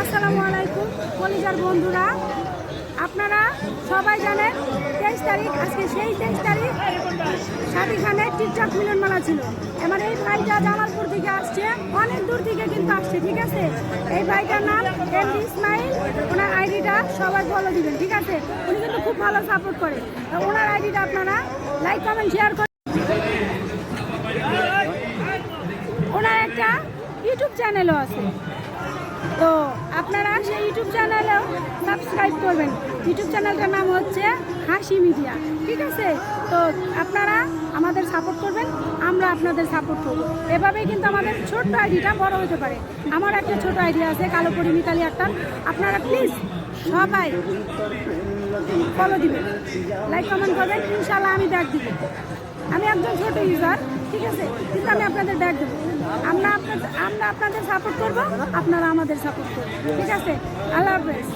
আসসালামু আলাইকুম, কলিজার বন্ধুরা। আপনারা সবাই জানেন, তেইশ তারিখ, আজকে সেই তেইশ তারিখ শাদি খানের টিকটক মিলন মেলা ছিল। এবার এই ভাইটা জামালপুর থেকে আসছে, অনেক দূর থেকে কিন্তু আসছে, ঠিক আছে? এই ভাইটার নাম এমডি ইসমাইল, ওনার আইডিটা সবাই ফলো দিবেন, ঠিক আছে? উনি কিন্তু খুব ভালো সাপোর্ট করে। ওনার আইডিটা আপনারা লাইক কমেন্ট শেয়ার করেন ওনার একটা ইউটিউব চ্যানেলও আছে। তো আপনারা সেই ইউটিউব চ্যানেলেও সাবস্ক্রাইব করবেন। ইউটিউব চ্যানেলটার নাম হচ্ছে হাসি মিডিয়া, ঠিক আছে? তো আপনারা আমাদের সাপোর্ট করবেন, আমরা আপনাদের সাপোর্ট করব। এভাবেই কিন্তু আমাদের ছোট্ট আইডিটা বড় হতে পারে। আমার একটা ছোট আইডিয়া আছে, কালো পরি মিতালি আক্তার। আপনারা প্লিজ সবাই ফলো দিবেন। লাইক কমেন্ট করবেন ইনশাল্লাহ আমি ব্যাগ দিব। আমি একজন ছোট ইউজার ঠিক আছে? কিন্তু আমি আপনাদের ব্যাগ দেবো। আমরা আপনাদের আমরা আপনাদের সাপোর্ট করব আপনারা আমাদের সাপোর্ট করবেন। ঠিক আছে? আল্লাহ হাফেজ।